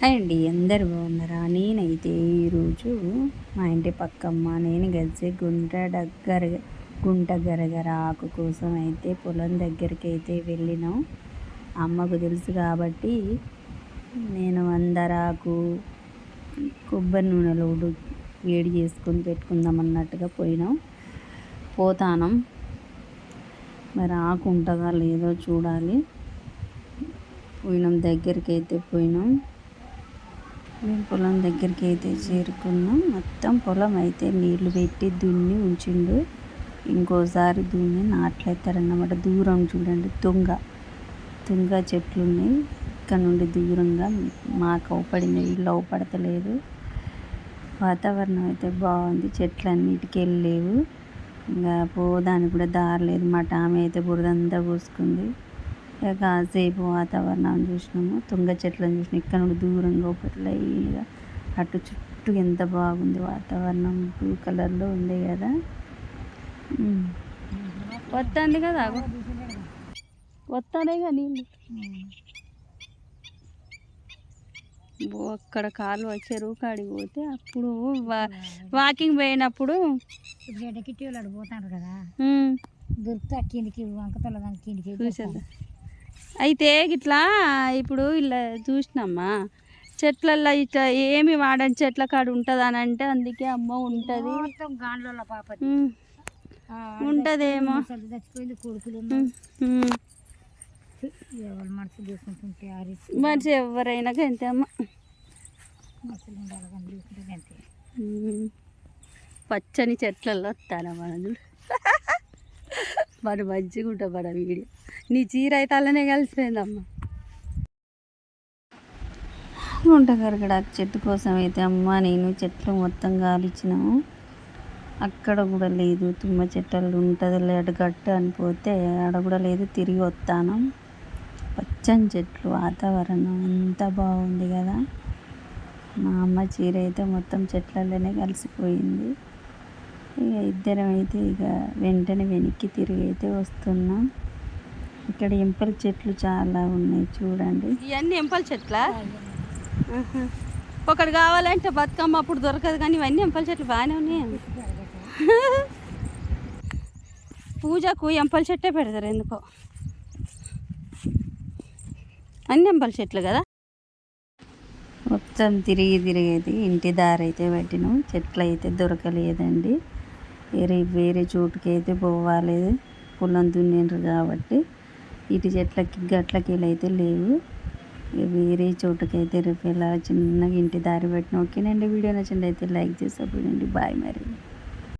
Hi అండి అందరు బాగున్నారా? నేనైతే ఈరోజు మా ఇంటి పక్కమ్మ నేను కలిసి గుంట దగ్గర గుంట గరగర ఆకు కోసం అయితే పొలం దగ్గరికి అయితే వెళ్ళినాం. అమ్మకు తెలుసు కాబట్టి నేను అందరాకు కొబ్బరి నూనెలో ఉడు వేడి చేసుకొని పెట్టుకుందాం అన్నట్టుగా పోయినాం. పోతానం. మరి ఆకు ఉంటుందా లేదో చూడాలి. పోయినాం దగ్గరికి అయితే పోయినాం. మేము పొలం దగ్గరికి అయితే చేరుకున్నాం. మొత్తం పొలం అయితే నీళ్ళు పెట్టి దున్ని ఉంచిండు. ఇంకోసారి దున్ని నాట్లేస్తారన్నమాట దూరం చూడండి తుంగ. తుంగ చెట్లు ఉన్నాయి ఇక్కడ నుండి దూరంగా మాకు అవుపడింది ఇల్లు అవుపడతలేదు. వాతావరణం అయితే బాగుంది. చెట్లు అన్నిటికీ వెళ్ళలేవు ఇంకా పోదానికి కూడా దారి లేదు. మా టామె అయితే బురదంతా పోసుకుంది. కాసేపు వాతావరణం చూసినాము. తుంగ చెట్లను చూసినాం ఇక్కడ నుండి దూరంగా ఒకటి లైన్గా అటు చుట్టూ ఎంత బాగుంది వాతావరణం. బ్లూ కలర్లో ఉంది కదా. వస్తుంది కదా వస్తానే కానీ అక్కడ కాలువ చెరువు కాడికి పోతే అప్పుడు వాకింగ్ పోయినప్పుడు పోతారు కదా. దొరికితే కిందికి వంకతల దాని కిందికి చూసేద్దాం అయితే ఇట్లా ఇప్పుడు ఇలా చూసినమ్మా చెట్లల్లో ఇట్లా ఏమి వాడని చెట్ల కాడ ఉంటుంది. అని అంటే అందుకే అమ్మ ఉంటుంది ఉంటదేమో. మనిషి ఎవరైనా అంతే అమ్మ. పచ్చని చెట్లలో వస్తాను మన చూడు మరి మంచిగా ఉంటుంది మన వీడియో. నీ చీర అయితే అలానే కలిసిపోయిందమ్మ. గుంటగరగడ చెట్టు కోసం అయితే అమ్మ నేను చెట్లు మొత్తం గాలిచ్చినాము. అక్కడ కూడా లేదు తుమ్మ చెట్టలు ఉంటుంది లేడు గట్టు అని పోతే ఆడ కూడా లేదు తిరిగి వస్తాను. పచ్చని చెట్లు వాతావరణం అంత బాగుంది కదా. మా అమ్మ చీర అయితే మొత్తం చెట్లలోనే కలిసిపోయింది. ఇక ఇద్దరం అయితే ఇక వెంటనే వెనక్కి తిరిగి అయితే వస్తున్నాం. ఇక్కడ ఎంపల చెట్లు చాలా ఉన్నాయి చూడండి. ఇవన్నీ ఎంపల చెట్ల? ఒకటి కావాలంటే బతుకమ్మ అప్పుడు దొరకదు కానీ ఇవన్నీ ఎంపల చెట్లు బాగానే ఉన్నాయి. పూజకు ఎంపల చెట్టే పెడతారు ఎందుకో. అన్ని ఎంపల చెట్లు కదా? మొత్తం తిరిగి తిరిగి అయితే ఇంటి దారి అయితే పెట్టినాం. చెట్లు అయితే దొరకలేదండి. వేరే వేరే చోటుకి అయితే పోవాలి పొలం దున్నిండ్రు కాబట్టి. ఇటు చెట్లకి గట్లకి అయితే లేవు. వేరే చోటుకైతే రేపు ఇలా చిన్నగా ఇంటి దారి పెట్టిన ఓకేనండి. వీడియో నచ్చింది అయితే లైక్ చేసి అప్పుడు బాయ్ మరి.